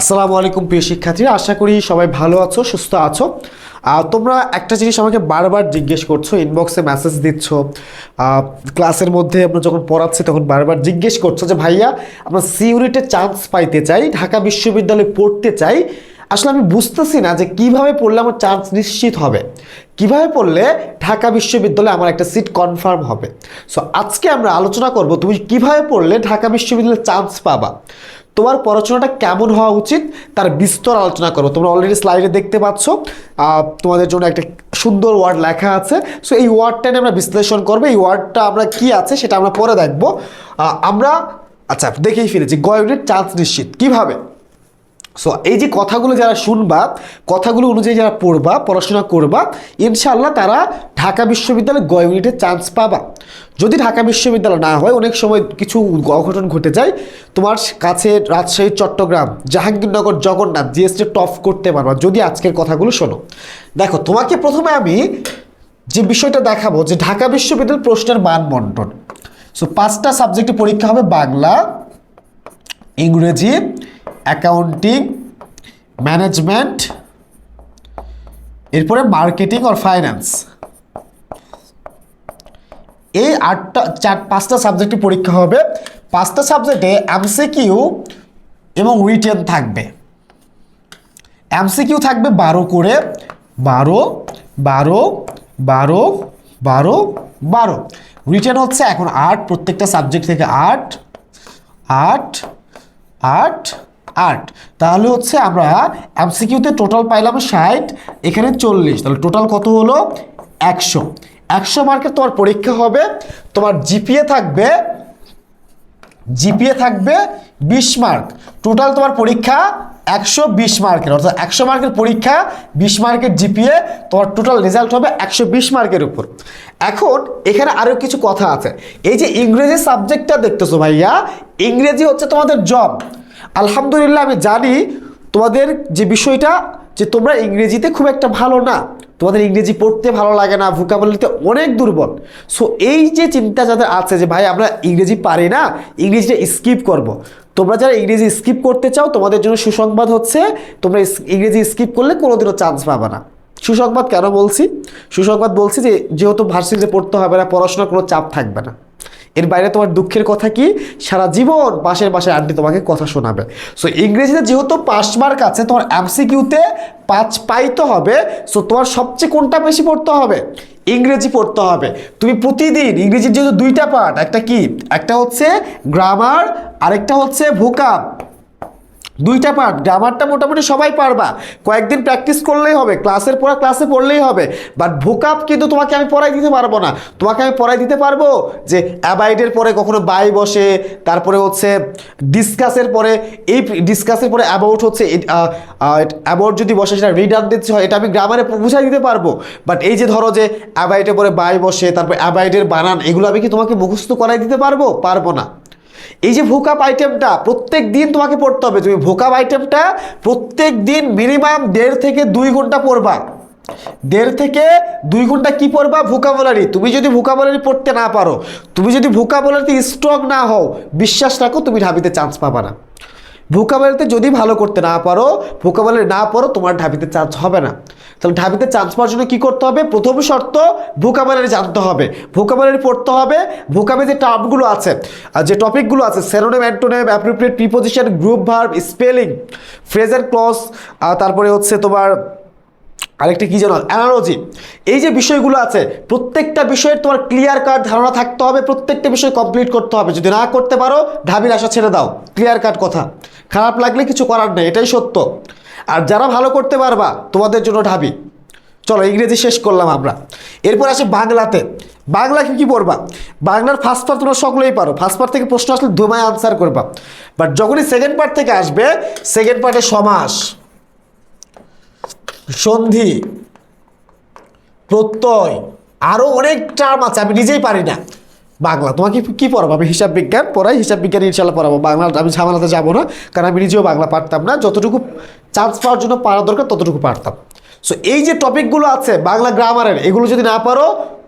আসসালামু আলাইকুম প্রিয় শিক্ষার্থীরা, আশা করি সবাই ভালো আছো, সুস্থ আছো। তোমরা একটা জিনিস আমাকে বারবার জিজ্ঞেস করছ ইনবক্সে মেসেজ দিচ্ছ ক্লাসের মধ্যে আমরা যখন পড়াচ্ছি তখন বারবার জিজ্ঞেস করছ যে, ভাইয়া, আমরা সিউরিটে চান্স পাইতে চাই, ঢাকা বিশ্ববিদ্যালয়ে পড়তে চাই। আসলে আমি বুঝতেছি না যে, কীভাবে পড়লে আমার চান্স নিশ্চিত হবে। কীভাবে পড়লে ঢাকা বিশ্ববিদ্যালয়ে আমার একটা সিট কনফার্ম হবে? সো আজকে আমরা আলোচনা করব তুমি কীভাবে পড়লে ঢাকা বিশ্ববিদ্যালয়ে চান্স পাবা? তোমার পড়াশোনাটা কেমন হওয়া উচিত তার বিস্তর আলোচনা করো। তোমরা অলরেডি স্লাইডে দেখতে পাচ্ছ তোমাদের জন্য একটা সুন্দর ওয়ার্ড লেখা আছে। সো এই ওয়ার্ডটা নিয়ে আমরা বিশ্লেষণ করব। এই ওয়ার্ডটা আমরা কি আছে সেটা আমরা পরে দেখব। আমরা আচ্ছা দেখেই ফেলেছি গয়নের চান্স নিশ্চিত। কীভাবে? সো এই যে কথাগুলো যারা শুনবা, কথাগুলো অনুযায়ী যারা পড়বা, পড়াশোনা করবা ইনশাল্লাহ তারা ঢাকা বিশ্ববিদ্যালয়ে গ ইউনিটে চান্স পাবা। যদি ঢাকা বিশ্ববিদ্যালয় না হয়, অনেক সময় কিছু অঘটন ঘটে যায়। তোমার কাছে রাজশাহী, চট্টগ্রাম, জাহাঙ্গীরনগর, জগন্নাথ জিএসটি টপ করতে পারবা। যদি আজকের কথাগুলো শোনো। দেখো, তোমাকে প্রথমে আমি যে বিষয়টা দেখাবো, যে ঢাকা বিশ্ববিদ্যালয় প্রশ্নের মান বন্টন সো পাঁচটা সাবজেক্টে পরীক্ষা হবে বাংলা, ইংরেজি অ্যাকাউন্টিং ম্যানেজমেন্ট এরপরে মার্কেটিং আর ফাইন্যান্স এই আটটা, চার, পাঁচটা সাবজেক্টে পরীক্ষা হবে। পাঁচটা সাবজেক্টে এমসিকিউ এবং রিটেন থাকবে। এমসিকিউ থাকবে বারো করে। বারো বারো বারো বারো বারো। রিটেন হচ্ছে এখন আট, প্রত্যেকটা সাবজেক্ট থেকে আট আট আট আট। তাহলে হচ্ছে আমরা এমসিকিউতে টোটাল পাইলাম ষাট, এখানে চল্লিশ। তাহলে টোটাল কত হলো? একশো। একশো মার্কের তোমার পরীক্ষা হবে। তোমার জিপিএ থাকবে জিপিএ থাকবে বিশ মার্ক টোটাল তোমার পরীক্ষা একশো বিশ মার্কের অর্থাৎ একশো মার্কের পরীক্ষা, বিশ মার্কের জিপিএ তোমার টোটাল রেজাল্ট হবে একশো বিশ মার্কের উপর। এখন এখানে আরও কিছু কথা আছে। এই যে ইংরেজি সাবজেক্টটা দেখতেছো ভাইয়া, ইংরেজি হচ্ছে তোমাদের জব আলহামদুলিল্লাহ, আমি জানি তোমাদের যে বিষয়টা যে তোমরা ইংরেজিতে খুব একটা ভালো না। তোমাদের ইংরেজি পড়তে ভালো লাগে না ভোকাবুলারিতে অনেক দুর্বল। সো এই যে চিন্তা যাদের আছে যে, ভাই, আমরা ইংরেজি পারি না, ইংরেজিটা স্কিপ করব। তোমরা যারা ইংরেজি স্কিপ করতে চাও, তোমাদের জন্য সুসংবাদ হচ্ছে, তোমরা ইংরেজি স্কিপ করলে কোনোদিনও চান্স পাবে না। সুসংবাদ কেন বলছি? সুসংবাদ বলছি যে, যেহেতু ভার্সিটিতে পড়তে হবে না, পড়াশোনার কোনো চাপ থাকবে না। এর বাইরে তোমার দুঃখের কথা কি? সারা জীবন পাশের পাশে আন্টি তোমাকে কথা শোনাবে। সো ইংরেজিতে যেহেতু পাঁচ মার্ক আছে, তোমার এমসিকিউতে পাঁচ পাইতে হবে। সো তোমার সবচেয়ে কোনটা বেশি পড়তে হবে? ইংরেজি পড়তে হবে। তুমি প্রতিদিন ইংরেজির যেহেতু দুইটা পার্ট একটা কি? একটা হচ্ছে গ্রামার আরেকটা হচ্ছে ভোকাব দুইটা পার্ট গ্রামারটা মোটামুটি সবাই পারবা। কয়েকদিন প্র্যাকটিস করলেই হবে ক্লাসের পড়া ক্লাসে পড়লেই হবে। বাট ভোকাপ কিন্তু তোমাকে আমি পড়াই দিতে পারব না। তোমাকে আমি পড়াই দিতে পারব যে অ্যাবাইডের পরে কখনো বাই বসে, তারপরে হচ্ছে ডিসকাসের পরে, এই ডিসকাসের পরে অ্যাবাউট হচ্ছে অ্যাবাউট যদি বসে সেটা রিডান্ডেন্সি হয়, এটা আমি গ্রামারে বুঝাই দিতে পারব। বাট এই যে ধরো যে অ্যাবাইডের পরে বাই বসে, তারপর অ্যাবাইডের বানান, এগুলো আমি কি তোমাকে মুখস্থ করাই দিতে পারব? পারব না। এই যে ভোকাপ আইটেমটা, প্রত্যেক দিন তোমাকে পড়তে হবে। তুমি ভোকাপ আইটেমটা প্রত্যেক দিন মিনিমাম দেড় থেকে দুই ঘণ্টা পড়বা। দেড় থেকে দুই ঘণ্টা কি পড়বা? ভোকাবুলারি। তুমি যদি ভোকাবুলারি পড়তে না পারো, তুমি যদি ভোকাবুলারিতে স্ট্রং না হও, বিশ্বাস রাখো, তুমি ঢাবিতে চান্স পাবা না। ভোকাবুলারিতে যদি ভালো করতে না পারো, ভোকাবুলারি না পারো তোমার ঢাবিতে চান্স হবে না। তাহলে ঢাবিতে চান্স পাওয়ার জন্য কী করতে হবে? প্রথম শর্ত ভোকাবুলারি জানতে হবে। ভোকাবুলারি পড়তে হবে। ভোকাবে যে টার্মগুলো আছে, আর যে টপিকগুলো আছে, synonym, antonym, appropriate preposition, group verb, spelling, phrases clause তারপরে হচ্ছে তোমার আরেকটা কি জানো অ্যানালজি। এই যে বিষয়গুলো আছে, প্রত্যেকটা বিষয়ের তোমার ক্লিয়ার কাট ধারণা থাকতে হবে, প্রত্যেকটা বিষয় কমপ্লিট করতে হবে। যদি না করতে পারো, ঢাবির আশা ছেড়ে দাও। ক্লিয়ার কাট কথা। খারাপ লাগলে কিছু করার নেই, এটাই সত্য। আর যারা ভালো করতে পারবা, তোমাদের জন্য ঢাবি। চলো, ইংরেজি শেষ করলাম আমরা। এরপর আসে বাংলাতে। বাংলা কি কি পড়বা বাংলার ফার্স্ট পার্ট তোমরা সকলেই পারো। ফার্স্ট পার্ট থেকে প্রশ্ন আসলে ধুমায় আনসার করবা। বাট যখনই সেকেন্ড পার্ট থেকে আসবে সেকেন্ড পার্টে সমাস। সন্ধি, প্রত্যয় আরও অনেক টার্ম আছে, আমি নিজেই পারি না। বাংলা। তোমাকে কি পড়াবো? আমি হিসাব বিজ্ঞান পড়াই, হিসাব বিজ্ঞান ইনশাল্লাহ পড়াবো। বাংলা আমি ঝামেলাতে যাব না, কারণ আমি নিজেও বাংলা পারতাম না। যতটুকু চান্স পাওয়ার জন্য পারা দরকার, ততটুকু পারতাম। সো এই যে টপিকগুলো আছে, বাংলা গ্রামারের এগুলো যদি না পারো,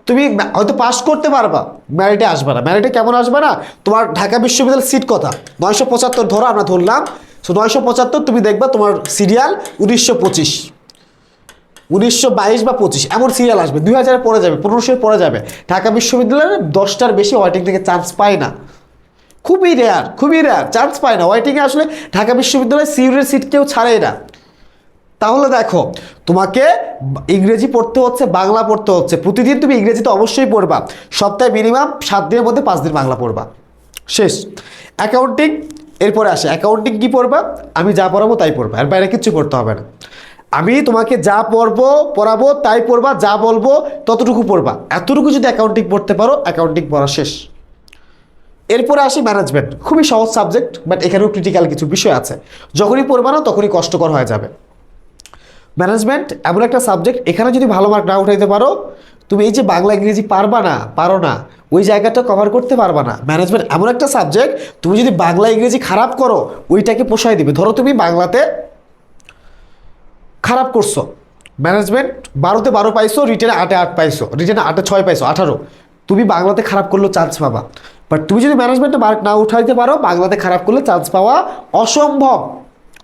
তুমি হয়তো পাস করতে পারবা ম্যারিটে আসবে না। ম্যারিটে কেমন আসবে না? তোমার ঢাকা বিশ্ববিদ্যালয়ের সিট কথা। নয়শো পঁচাত্তর ধরো, আমরা ধরলাম। সো নয়শো পঁচাত্তর, তুমি দেখবা তোমার সিরিয়াল উনিশশো পঁচিশ। উনিশশো বাইশ বা পঁচিশ, এমন সিরিয়াল আসবে। দুই হাজারে পরে যাবে পনেরোশোয় পরে যাবে। ঢাকা বিশ্ববিদ্যালয়ে দশটার বেশি ওয়াইটিং থেকে চান্স পায় না। খুবই রেয়ার খুবই রেয়ার চান্স পায় না। ওয়াইটিংয়ে আসলে ঢাকা বিশ্ববিদ্যালয়ে সিউরের সিট কেউ ছাড়েই না। তাহলে দেখো, তোমাকে ইংরেজি পড়তে হচ্ছে, বাংলা পড়তে হচ্ছে। প্রতিদিন তুমি ইংরেজিতে অবশ্যই পড়বা। সপ্তাহে মিনিমাম সাত দিনের মধ্যে পাঁচ দিন বাংলা পড়বা। শেষ। অ্যাকাউন্টিং এরপরে আসে অ্যাকাউন্টিং কী পড়বা? আমি যা পড়াবো তাই পড়বা, আর বাইরে কিচ্ছু পড়তে হবে না। আমি তোমাকে যা পড়ব, পড়াবো, তাই পড়বা, যা বলব, ততটুকু পড়বা। এতটুকু যদি অ্যাকাউন্টিং পড়তে পারো অ্যাকাউন্টিং পড়া শেষ। এরপরে আসি ম্যানেজমেন্ট খুবই সহজ সাবজেক্ট বাট এখানেও ক্রিটিক্যাল কিছু বিষয় আছে। যখনই পড়বা না, তখনই কষ্টকর হয়ে যাবে। ম্যানেজমেন্ট এমন একটা সাবজেক্ট এখানে যদি ভালো মার্ক না উঠাইতে পারো, তুমি এই যে বাংলা, ইংরেজি পারবা না, পারো না, ওই জায়গাটা কভার করতে পারবা না। ম্যানেজমেন্ট এমন একটা সাবজেক্ট তুমি যদি বাংলা, ইংরেজি খারাপ করো, ওইটাকে পোষায় দিবে। ধরো তুমি বাংলাতে খারাপ করছ। ম্যানেজমেন্ট বারোতে বারো পাইছো রিটেনে আটে আট পাইছো রিটেনে আটে ছয় পাইছো, আঠারো। তুমি বাংলাতে খারাপ করলেও চান্স পাবা। বাট তুমি যদি ম্যানেজমেন্টে মার্ক না উঠাইতে পারো, বাংলাতে খারাপ করলে চান্স পাওয়া অসম্ভব।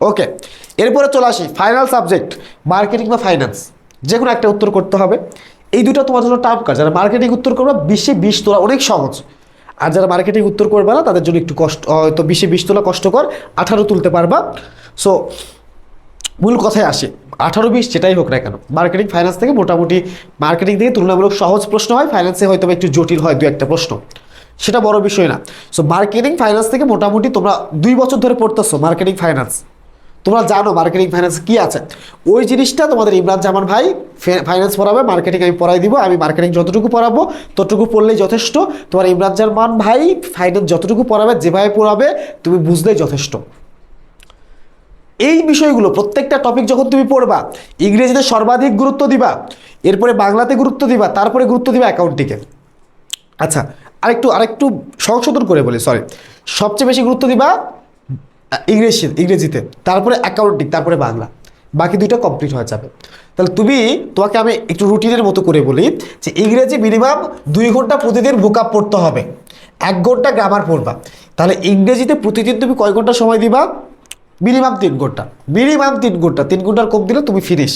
ওকে এরপরে চলে আসি ফাইনাল সাবজেক্ট মার্কেটিং বা ফাইন্যান্স যে কোনো একটা উত্তর করতে হবে। এই দুটো তোমার জন্য টাফ কাজ যারা মার্কেটিং উত্তর করবে, বিশে বিশ তোলা অনেক সহজ। আর যারা মার্কেটিং উত্তর করবে না, তাদের জন্য একটু কষ্ট, হয়তো বিশে বিশ তোলা কষ্টকর, আঠারো তুলতে পারবা। সো মূল কথায় আসে। আঠারো বিশ যেটাই হোক না কেন মার্কেটিং ফাইন্যান্স থেকে মোটামুটি মার্কেটিং থেকে তুলনামূলক সহজ প্রশ্ন হয় ফাইন্যান্সে হয়তো একটু জটিল হয় দু একটা প্রশ্ন। সেটা বড় বিষয় না। সো মার্কেটিং ফাইন্যান্স থেকে মোটামুটি তোমরা দুই বছর ধরে পড়তেছো মার্কেটিং ফাইন্যান্স তোমরা জানো মার্কেটিং ফাইন্যান্স কি আছে। ওই জিনিসটা তোমাদের ইমরান জামান ভাই ফাইন্যান্স পড়াবে মার্কেটিং আমি পড়াই দিব, আমি মার্কেটিং যতটুকু পড়াবো, ততটুকু পড়লেই যথেষ্ট। তোমার ইমরান জামান ভাই ফাইন্যান্স যতটুকু পড়াবে, যেভাবে পড়াবে, তুমি বুঝলেই যথেষ্ট। এই বিষয়গুলো, প্রত্যেকটা টপিক যখন তুমি পড়বা, ইংরেজিতে সর্বাধিক গুরুত্ব দিবা, এরপরে বাংলাতে গুরুত্ব দিবা, তারপরে গুরুত্ব দিবা অ্যাকাউন্টিংয়ে আচ্ছা আরেকটু আরেকটু সংশোধন করে বলি সরি সবচেয়ে বেশি গুরুত্ব দিবা, ইংরেজি, ইংরেজিতে, তারপরে অ্যাকাউন্টিং তারপরে বাংলা। বাকি দুইটা কমপ্লিট হয়ে যাবে। তাহলে তুমি, তোমাকে আমি একটু রুটিনের মতো করে বলি যে, ইংরেজি মিনিমাম দুই ঘণ্টা প্রতিদিন বুকআপ পড়তে হবে। এক ঘণ্টা গ্রামার পড়বা। তাহলে ইংরেজিতে প্রতিদিন তুমি কয় ঘণ্টা সময় দিবা? মিনিমাম তিন ঘণ্টা, মিনিমাম তিন ঘণ্টা, তিন ঘণ্টার কম দিলে তুমি ফিনিশ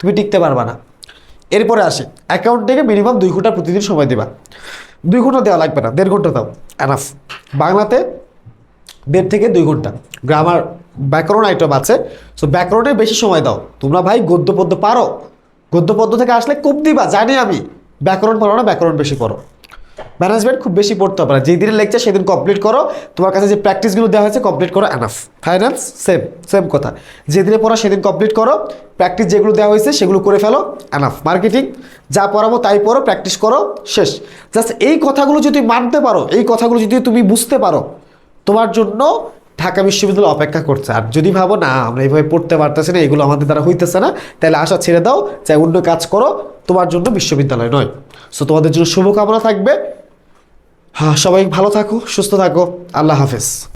তুমি টিকতে পারবা না। এরপরে আসে অ্যাকাউন্ট থেকে মিনিমাম দুই ঘণ্টা প্রতিদিন সময় দিবা। দুই ঘণ্টা দেওয়া লাগবে না, দেড় ঘণ্টা দাও এনাফ বাংলাতে দেড় থেকে দুই ঘণ্টা গ্রামার ব্যাকরণ আইটেম আছে সো ব্যাকরণে বেশি সময় দাও। তোমরা ভাই গদ্য পদ্য পারো গদ্য পদ্য থেকে আসলে কম দিবা জানি আমি ব্যাকরণ পারো না ব্যাকরণ বেশি পড়ো। ম্যানেজমেন্ট খুব বেশি পড়তে হবে না। যেই দিনের লেকচার সেদিন কমপ্লিট করো। তোমার কাছে যে প্র্যাকটিসগুলো দেওয়া হয়েছে কমপ্লিট করো অ্যানাফ ফাইন্যান্স সেম সেম কথা। যেদিনে পড়া সেদিন কমপ্লিট করো। প্র্যাকটিস যেগুলো দেওয়া হয়েছে, সেগুলো করে ফেলো অ্যানাফ মার্কেটিং যা পড়াবো তাই পড়ো প্র্যাকটিস করো, শেষ। জাস্ট এই কথাগুলো যদি মানতে পারো, এই কথাগুলো যদি তুমি বুঝতে পারো, তোমার জন্য ঢাকা বিশ্ববিদ্যালয় অপেক্ষা করছে। আর যদি ভাবো, না, আমরা এইভাবে পড়তে পারতেছি না, এগুলো আমাদের দ্বারা হইতেছে না, তাহলে আশা ছেড়ে দাও, চাই অন্য কাজ করো, তোমার জন্য বিশ্ববিদ্যালয় নয়। সো তোমাদের জন্য শুভকামনা থাকবে। হ্যাঁ সবাই ভালো থাকো, সুস্থ থাকো। আল্লাহ হাফেজ।